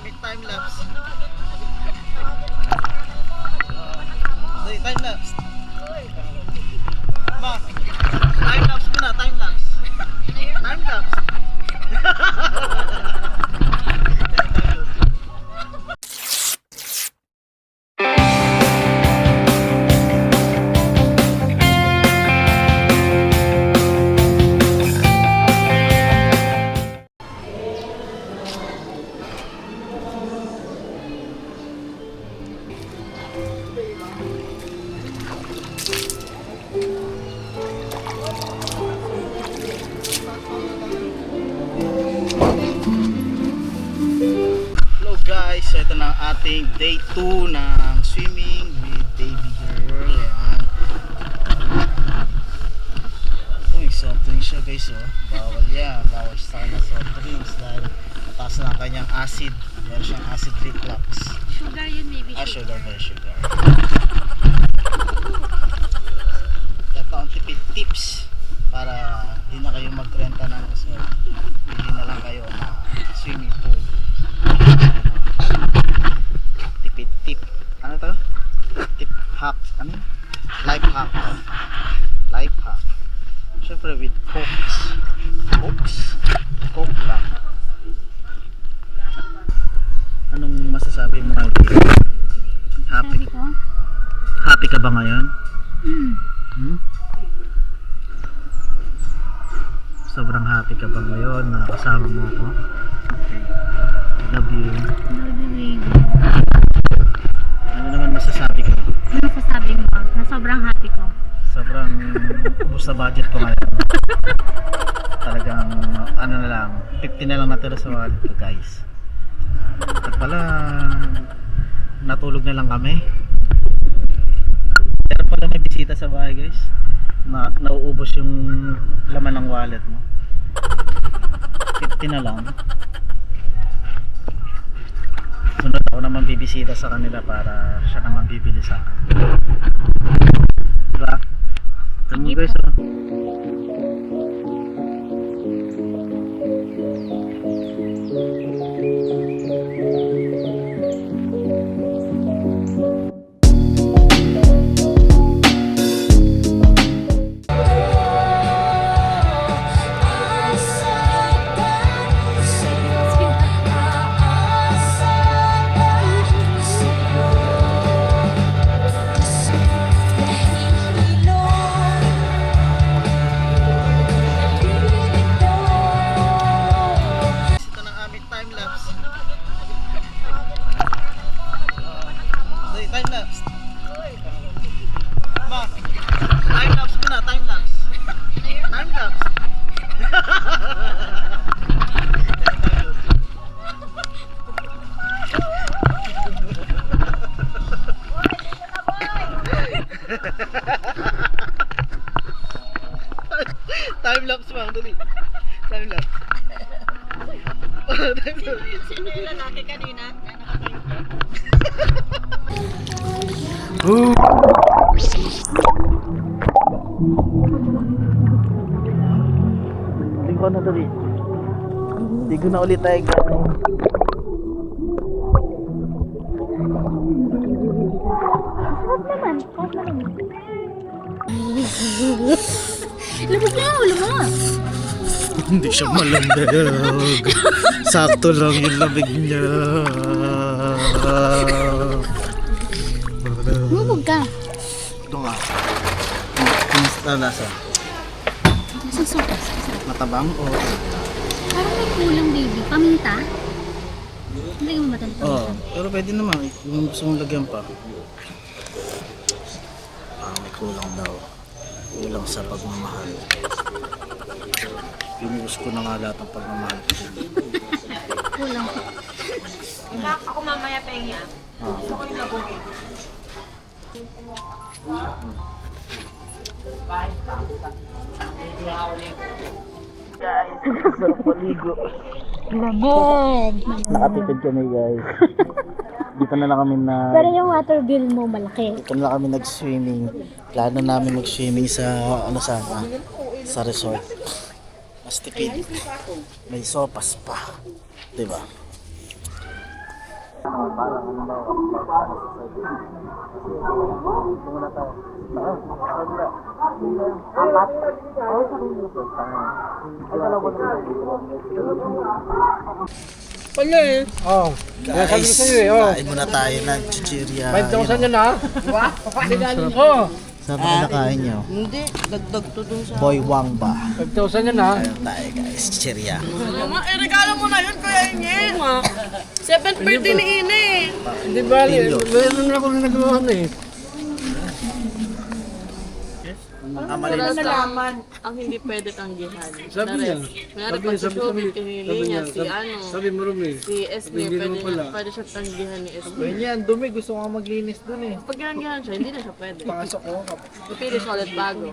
aming time lapse. Ating day 2 ng swimming with baby girl. Ayan. Uy, soft drinks siya guys oh. Bawal yan. Bawal sa kanya soft drinks dahil mataas na ang kanyang acid. Meron siyang acid reflux. Sugar yun, maybe Ah, sugar. by sugar. Ito ang tipid tips para di na kayo magrenta ng resort. Bili na lang kayo na swimming pool. Tipid tip. Ano to? Tip hack. Ano? Life hack. Life hack. Siyempre with cokes. Cokes? Coke lang. Anong masasabi mo ngayon? Happy, ko, happy ka ba ngayon? hmm, Hmm? Sobrang happy ka ba ngayon na kasama mo ako? Sobrang ubos na budget ko ngayon. Talagang ano na lang, 50 na lang natira sa wallet ko guys. At pala, natulog na lang kami. Pero pala may bisita sa bahay guys. Na, nauubos yung laman ng wallet mo. 50 na lang. Sunod ako naman bibisita sa kanila para siya naman bibili sa akin. Diba? Ito mo ma, dali. Time lapse. Sino yung lalaki kanina? Hindi ko na dali. Hindi ko na ulit tayo. Huwag naman. Huwag naman. Lumag na, ulo mo. Hindi siya malamig. Sakto lang yung lamig niya. Lumag ka. Ito nga. Kumusta nasa? Nasa sopas. Matabang o? Parang may kulang, baby. Paminta? Hindi mo matanda. Oo. pero pwede naman. Kung gusto mong lagyan pa. Ah, may kulang daw. Kulang sa pagmamahal. Pinuus ko na nga lahat ng pagmamahal ko. Kulang. Ako mamaya pengi ah. Ah. Gusto ko yung labuhin. Guys, sarap maligo. Lamog. Nakatipid kami guys. Dito na lang kami na... Pero yung water bill mo malaki. Dito na lang kami nag-swimming. Plano namin mag-swimming sa ano sana, sa resort. Mas tipid. May sopas pa. 'Di ba? Ano na, ba? Na Wala eh. Oh. Kaya sabi ko sa'yo eh. Oh. kain muna tayo ng chichirya. 5,000 yan ha. Oh. Saan ba kinakain nyo? Hindi, dagdag to dun sa... Boy Wangba. 5,000 yan ha. Ayun tayo guys, chichirya. Mama, eh, regalo mo na yun kaya Ingin. Seventh birthday ni Ine. Hindi ba? Meron na ako rin nagawa na eh. Ang Wala malinis na. nalaman ang hindi pwede tanggihan. Sabi niya. Sabi niya, sabi, sabi, pinili sabi niya niya, si sabi, ano, sabi mo rin eh. si Esme, hindi pwede, naman pala. pwede siya tanggihan ni Esme. Yun yan, dumi. Gusto ko nga maglinis dun eh. Pag ginanggihan siya, hindi na siya pwede. Pasok ko. Pipili siya ulit bago.